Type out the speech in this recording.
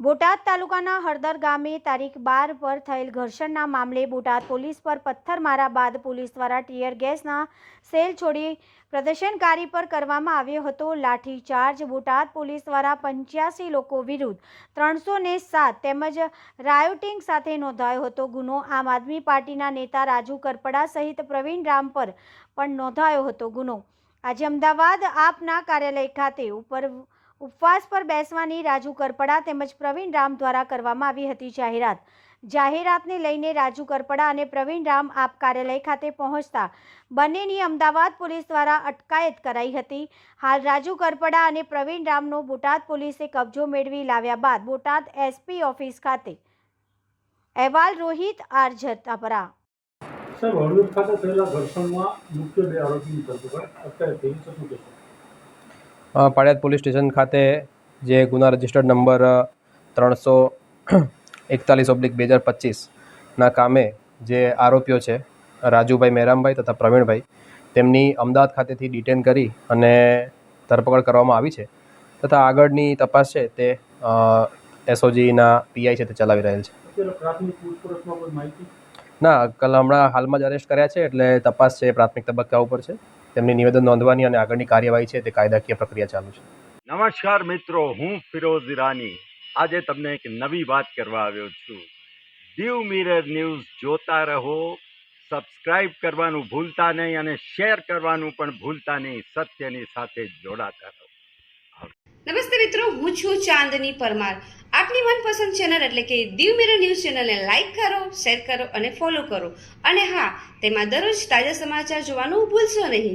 બોટાદ તાલુકાના હળદર ગામે તારીખ બાર પર થયેલ ઘર્ષણના મામલે બોટાદ પોલીસ પર પથ્થરમારા બાદ પોલીસ દ્વારા ટીયર ગેસના સેલ છોડી પ્રદર્શનકારી પર કરવામાં આવ્યો હતો. લાઠીચાર્જ બોટાદ પોલીસ દ્વારા પંચ્યાસી લોકો વિરુદ્ધ ત્રણસો ને સાત તેમજ રાયોટિંગ સાથે નોંધાયો હતો. ગુનો આમ આદમી પાર્ટીના નેતા રાજુ કરપડા સહિત પ્રવીણ રામ પર પણ નોંધાયો હતો ગુનો. આજે અમદાવાદ આપના કાર્યાલય ખાતે ઉપર ઉપવાસ પર બેસવાની રાજુ કરપડા તેમજ પ્રવીણ રામ દ્વારા કરવામાં આવી હતી જાહેરાત. જાહેરાતને લઈને રાજુ કરપડા અને પ્રવીણ રામ આપ કાર્યાલય ખાતે પહોંચતા બંનેની અમદાવાદ પોલીસ દ્વારા અટકાયત કરાઈ હતી. હાલ રાજુ કરપડા અને પ્રવીણ રામનો બોટાદ પોલીસે કબજો મેળવી લાવ્યા બાદ બોટાદ એસપી ઓફિસ ખાતે. અહેવાલ રોહિત આર જતાપરા સાહેબ, હળવદ ખાતે થયેલા ઘર્ષણમાં મુખ્ય બે આરોપીની ધરપકડ અત્યારે થઈ છે. પાળિયાદ પોલીસ સ્ટેશન ખાતે જે ગુના રજિસ્ટર્ડ નંબર ત્રણસો એકતાલીસ ઓબ્લિક બે હજાર પચીસના કામે જે આરોપીઓ છે, રાજુભાઈ મહેરામભાઈ તથા પ્રવીણભાઈ, તેમની અમદાવાદ ખાતેથી ડિટેન કરી અને ધરપકડ કરવામાં આવી છે તથા આગળની તપાસ છે તે એસઓજીના પીઆઈ છે તે ચલાવી રહેલ છે. ના, કલ હમણાં હાલમાં જ અરેસ્ટ કર્યા છે એટલે તપાસ છે પ્રાથમિક તબક્કા ઉપર છે. તેમની નિવેદન નોંધવાની અને આગળની કાર્યવાહી છે તે કાયદાકીય પ્રક્રિયા ચાલુ છે. નમસ્કાર મિત્રો હું ફિરોઝ ઈરાની. આજે તમને એક નવી વાત કરવા આવ્યો છું. દીવ મિરર ન્યૂઝ જોતા રહો સબસ્ક્રાઇબ કરવાનું ભૂલતા નહીં અને શેર કરવાનું પણ ભૂલતા નહીં સત્યની સાથે જોડાતા રહો. નમસ્તે મિત્રો હું છું ચાંદની પરમાર. આપની મનપસંદ ચેનલ એટલે કે દીવ મિરર ન્યૂઝ ચેનલને લાઈક કરો શેર કરો અને ફોલો કરો. અને હા તેમાં દરરોજ તાજા સમાચાર જોવાનું ભૂલશો નહીં.